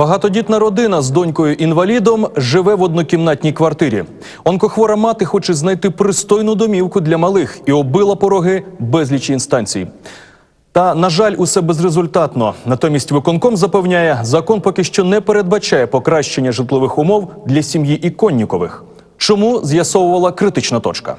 Багатодітна родина з донькою інвалідом живе в однокімнатній квартирі. Онкохвора мати хоче знайти пристойну домівку для малих і оббила пороги безлічі інстанцій. Та, на жаль, усе безрезультатно. Натомість виконком запевняє, закон поки що не передбачає покращення житлових умов для сім'ї Іконнікових. Чому з'ясовувала критична точка?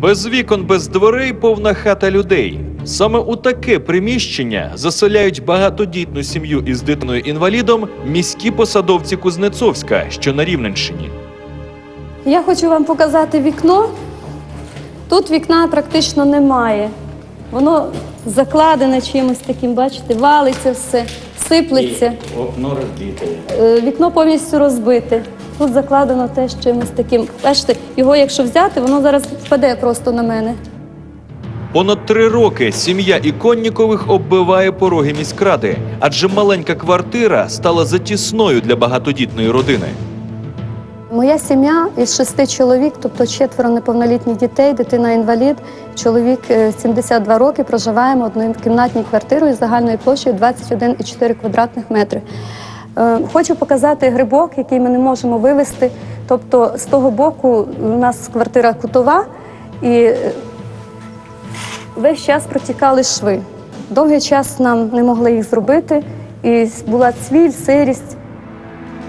Без вікон, без дверей повна хата людей. Саме у таке приміщення заселяють багатодітну сім'ю із дитиною інвалідом міські посадовці Кузнецовська, що на Рівненщині. Я хочу вам показати вікно. Тут вікна практично немає. Воно закладене чимось таким, бачите, валиться все, сиплеться. Окно розбите. Е, Вікно повністю розбите. Тут закладено теж чимось таким. Бачите, його якщо взяти, воно зараз впаде просто на мене. Понад три роки сім'я Іконнікових оббиває пороги міськради, адже маленька квартира стала затісною для багатодітної родини. Моя сім'я із шести чоловік, тобто четверо неповнолітніх дітей, дитина інвалід, чоловік е, 72 роки, проживаємо в однокімнатній квартирі із загальною площею 21,4 квадратних метри. Е, Хочу показати грибок, який ми не можемо вивезти. Тобто з того боку у нас квартира кутова і е, весь час протікали шви. Довгий час нам не могли їх зробити, і була цвіль, сирість.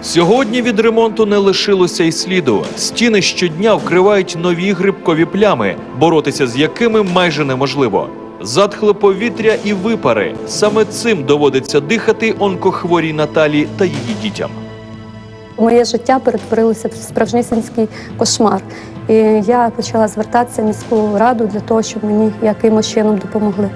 Сьогодні від ремонту не лишилося й сліду. Стіни щодня вкривають нові грибкові плями, боротися з якими майже неможливо. Затхле повітря і випари. Саме цим доводиться дихати онкохворій Наталі та її дітям. Моє життя перетворилося в справжнісінський кошмар. І я почала звертатися в міську раду для того, щоб мені якимось чином допомогли.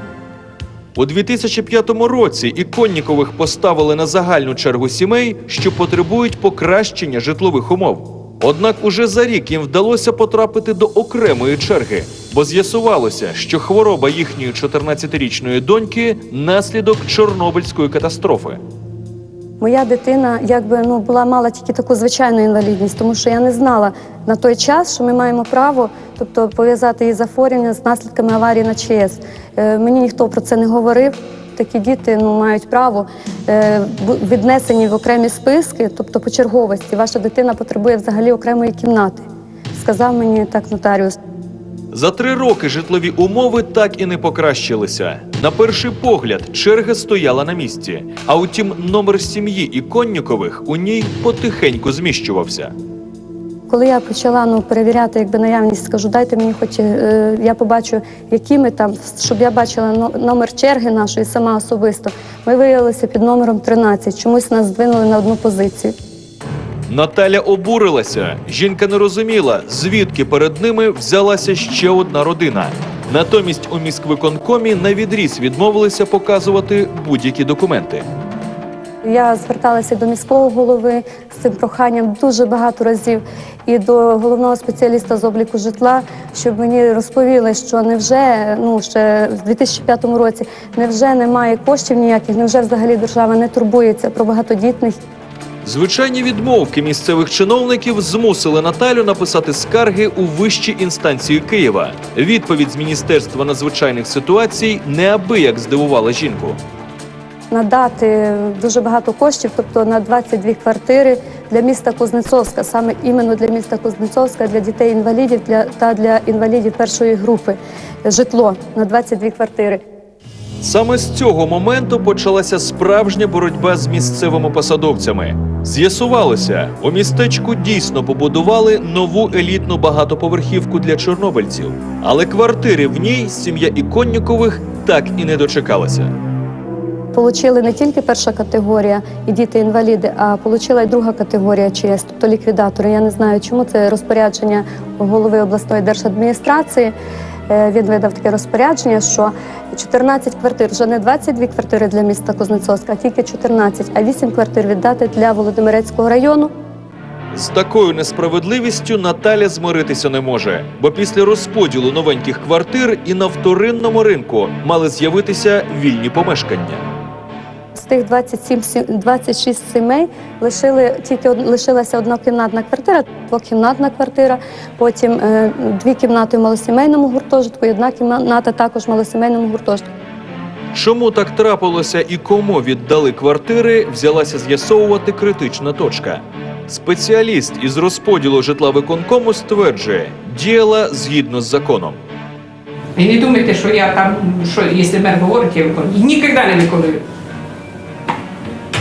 У 2005 році Іконнікових поставили на загальну чергу сімей, що потребують покращення житлових умов. Однак уже за рік їм вдалося потрапити до окремої черги, бо з'ясувалося, що хвороба їхньої 14-річної доньки наслідок Чорнобильської катастрофи. Моя дитина якби ну була мала тільки таку звичайну інвалідність, тому що я не знала на той час, що ми маємо право, тобто пов'язати її захворювання з наслідками аварії на ЧАЕС. Е, мені ніхто про це не говорив. Такі діти ну мають право е, віднесені в окремі списки, тобто по черговості. Ваша дитина потребує взагалі окремої кімнати. Сказав мені так нотаріус. За три роки житлові умови так і не покращилися. На перший погляд, черга стояла на місці. А утім, номер сім'ї Іконнікових у ній потихеньку зміщувався. Коли я почала ну, перевіряти якби, наявність, скажу, дайте мені хоч е, я побачу, які ми там, щоб я бачила номер черги нашої сама особисто. Ми виявилися під номером 13. Чомусь нас здвинули на одну позицію. Наталя обурилася. Жінка не розуміла, звідки перед ними взялася ще одна родина. Натомість у міськвиконкомі на відріз відмовилися показувати будь-які документи. Я зверталася до міського голови з цим проханням дуже багато разів і до головного спеціаліста з обліку житла, щоб мені розповіли, що невже ну ще в 2005 році невже немає коштів ніяких, невже взагалі держава не турбується про багатодітних Звичайні відмовки місцевих чиновників змусили Наталю написати скарги у вищі інстанції Києва. Відповідь з Міністерства надзвичайних ситуацій неабияк здивувала жінку. Надати дуже багато коштів, тобто на 22 квартири для міста Кузнецовська, саме іменно для міста Кузнецовська, для дітей інвалідів для, та для інвалідів першої групи. Житло на 22 квартири. Саме з цього моменту почалася справжня боротьба з місцевими посадовцями. З'ясувалося, у містечку дійсно побудували нову елітну багатоповерхівку для чорнобильців, але квартири в ній сім'я Іконнікових так і не дочекалася. Получили не тільки перша категорія і діти-інваліди, а отримала і друга категорія ЧС, тобто ліквідатори. Я не знаю, чому це розпорядження голови обласної держадміністрації. Е, Він видав таке розпорядження, що 14 квартир, вже не 22 квартири для міста Кузнецовська, а тільки 14, а 8 квартир віддати для Володимирецького району. З такою несправедливістю Наталя змиритися не може, бо після розподілу новеньких квартир і на вторинному ринку мали з'явитися вільні помешкання. З тих 27, сі- 26 сімей лишили тільки од- лишилася однокімнатна квартира, двокімнатна квартира, потім е, дві кімнати в малосімейному гуртожитку і одна кімната також в малосімейному гуртожитку. Чому так трапилося і кому віддали квартири, взялася з'ясовувати критична точка. Спеціаліст із розподілу житла виконкому стверджує, діяла згідно з законом. І не думайте, що я там, що якщо мер говорить, я виконую. Ніколи не виконую.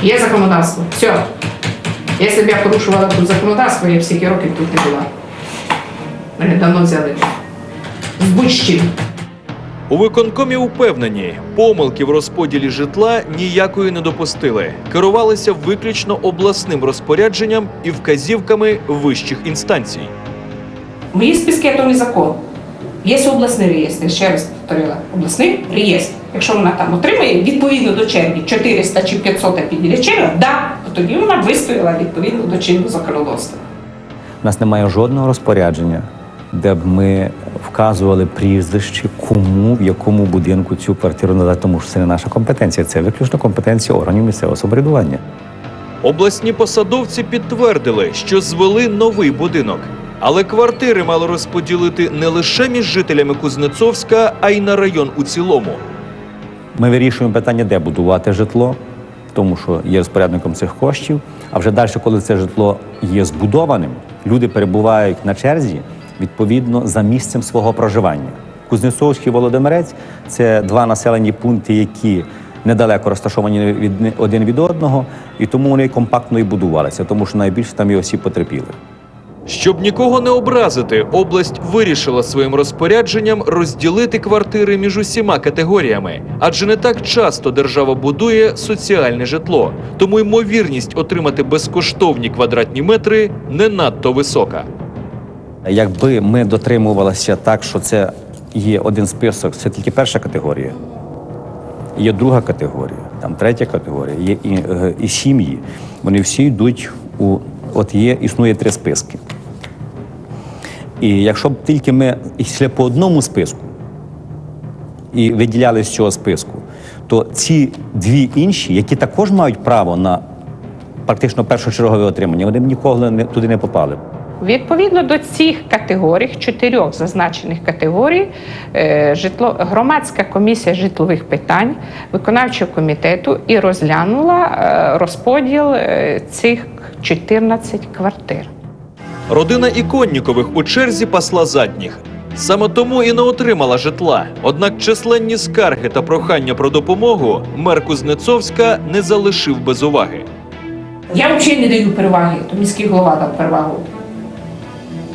Є законодавство. Все. Якщо б я порушувала тут законодавство, я б стільки років тут не була. Мене давно взяли. З будь-чим. У виконкомі упевнені, помилки в розподілі житла ніякої не допустили. Керувалися виключно обласним розпорядженням і вказівками вищих інстанцій. Мої списки то не закон. Є обласний реєстр, ще раз повторила, обласний реєстр. Якщо вона там отримає відповідно до черги 400 чи 500 підійде черга, да, тоді вона вистояла відповідно до чинного законодавства. У нас немає жодного розпорядження, де б ми вказували прізвище, кому в якому будинку цю квартиру надати, тому що це не наша компетенція, це виключно компетенція органів місцевого самоврядування. Обласні посадовці підтвердили, що звели новий будинок. Але квартири мали розподілити не лише між жителями Кузнецовська, а й на район у цілому. Ми вирішуємо питання, де будувати житло, тому що є розпорядником цих коштів. А вже далі, коли це житло є збудованим, люди перебувають на черзі відповідно за місцем свого проживання. Кузнецовський Володимирець це два населені пункти, які недалеко розташовані від один від одного, і тому вони компактно і будувалися, тому що найбільше там і осіб потерпіли. Щоб нікого не образити, область вирішила своїм розпорядженням розділити квартири між усіма категоріями, адже не так часто держава будує соціальне житло, тому ймовірність отримати безкоштовні квадратні метри не надто висока. Якби ми дотримувалися так, що це є один список, це тільки перша категорія. Є друга категорія, там третя категорія, є і, е, і сім'ї. Вони всі йдуть у от є, існує три списки. І якщо б тільки ми йшли по одному списку і виділяли з цього списку, то ці дві інші, які також мають право на практично першочергове отримання, вони б ніколи не, туди не попали. Відповідно до цих категорій, чотирьох зазначених категорій, е, житло, громадська комісія житлових питань виконавчого комітету і розглянула е, розподіл е, цих 14 квартир. Родина Іконнікових у черзі пасла задніх. Саме тому і не отримала житла. Однак численні скарги та прохання про допомогу мер Кузнецовська не залишив без уваги. Я взагалі не даю переваги, то міський голова дав перевагу.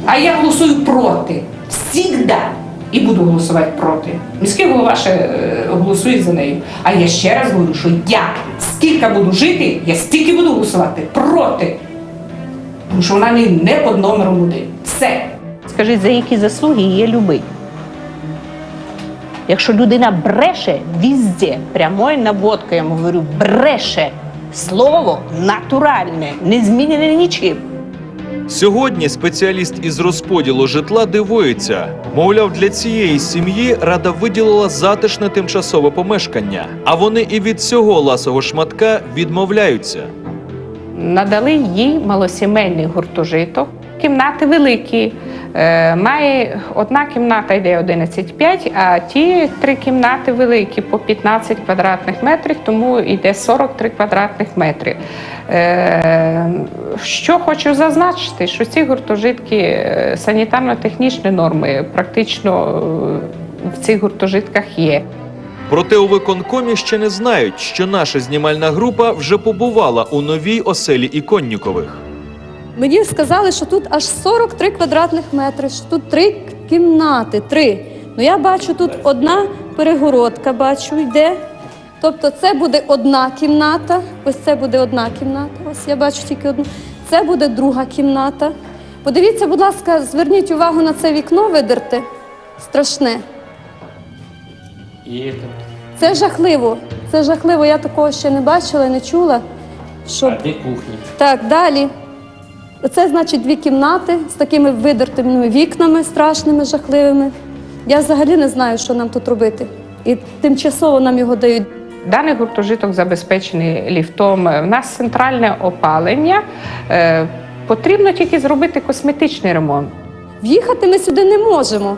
А я голосую проти. Всігда. І буду голосувати проти. Міський голова ще е, голосує за нею. А я ще раз говорю, що я скільки буду жити, я стільки буду голосувати проти. Тому що вона не, не під номером один. Все. Скажіть, за які заслуги її любить? Якщо людина бреше візде, прямою наводкою, я вам говорю, бреше слово натуральне, не змінене нічим. Сьогодні спеціаліст із розподілу житла дивується. Мовляв, для цієї сім'ї рада виділила затишне тимчасове помешкання, а вони і від цього ласого шматка відмовляються. Надали їй малосімейний гуртожиток. Кімнати великі. Е, має одна кімната йде 11,5, а ті три кімнати великі по 15 квадратних метрів, тому йде 43 квадратних метри. Е, що хочу зазначити, що ці гуртожитки е, санітарно-технічні норми практично в цих гуртожитках є. Проте у виконкомі ще не знають, що наша знімальна група вже побувала у новій оселі Іконнікових. Мені сказали, що тут аж 43 квадратних метри, що тут три кімнати, три. Ну я бачу тут одна перегородка, бачу, йде. Тобто це буде одна кімната, ось це буде одна кімната. Ось я бачу тільки одну. Це буде друга кімната. Подивіться, будь ласка, зверніть увагу на це вікно видерте. Страшне. Це жахливо. Це жахливо. Я такого ще не бачила, не чула. Щоб... А де кухня? Так, далі. Це значить дві кімнати з такими видертими вікнами страшними, жахливими. Я взагалі не знаю, що нам тут робити. І тимчасово нам його дають. Даний гуртожиток забезпечений ліфтом. У нас центральне опалення. Е, Потрібно тільки зробити косметичний ремонт. В'їхати ми сюди не можемо.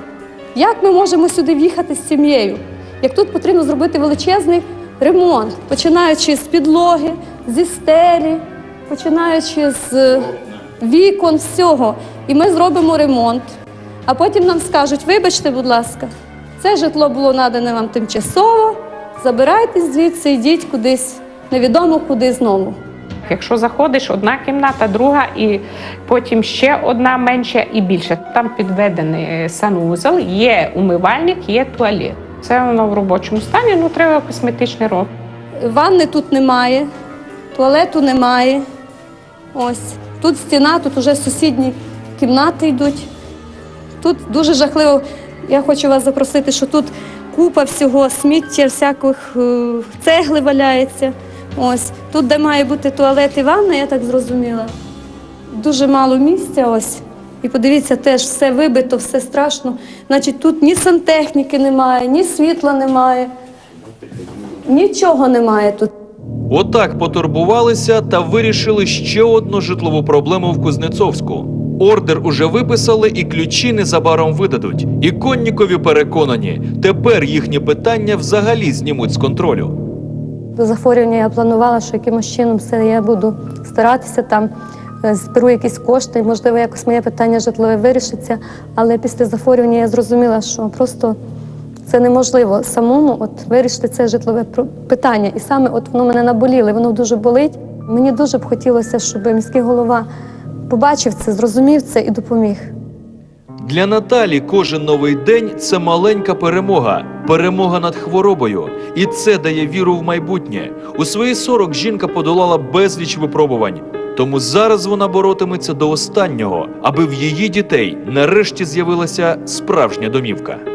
Як ми можемо сюди в'їхати з сім'єю? Як тут потрібно зробити величезний ремонт, починаючи з підлоги, зі стелі, починаючи з е, вікон, всього. І ми зробимо ремонт. А потім нам скажуть: вибачте, будь ласка, це житло було надане вам тимчасово. Забирайтесь звідси, йдіть кудись, невідомо куди знову. Якщо заходиш, одна кімната, друга, і потім ще одна менша і більше. Там підведений е, санузел, є умивальник, є туалет. Це воно в робочому стані, ну треба косметичний робити. Ванни тут немає, туалету немає. Ось тут стіна, тут уже сусідні кімнати йдуть. Тут дуже жахливо. Я хочу вас запросити, що тут купа всього, сміття, всяких е, цегли валяється. Ось тут, де має бути туалет і ванна, я так зрозуміла. Дуже мало місця. Ось. І подивіться, теж все вибито, все страшно. Значить, тут ні сантехніки немає, ні світла немає. Нічого немає тут. Отак потурбувалися та вирішили ще одну житлову проблему в Кузнецовську. Ордер уже виписали і ключі незабаром видадуть. І Коннікові переконані, тепер їхні питання взагалі знімуть з контролю. До захворювання я планувала, що якимось чином все я буду старатися там, зберу якісь кошти, можливо, якось моє питання житлове вирішиться. Але після захворювання я зрозуміла, що просто це неможливо самому от, вирішити це житлове питання. І саме от воно мене наболіло, воно дуже болить. Мені дуже б хотілося, щоб міський голова побачив це, зрозумів це і допоміг. Для Наталі кожен новий день це маленька перемога, перемога над хворобою. І це дає віру в майбутнє. У свої 40 жінка подолала безліч випробувань. Тому зараз вона боротиметься до останнього, аби в її дітей нарешті з'явилася справжня домівка.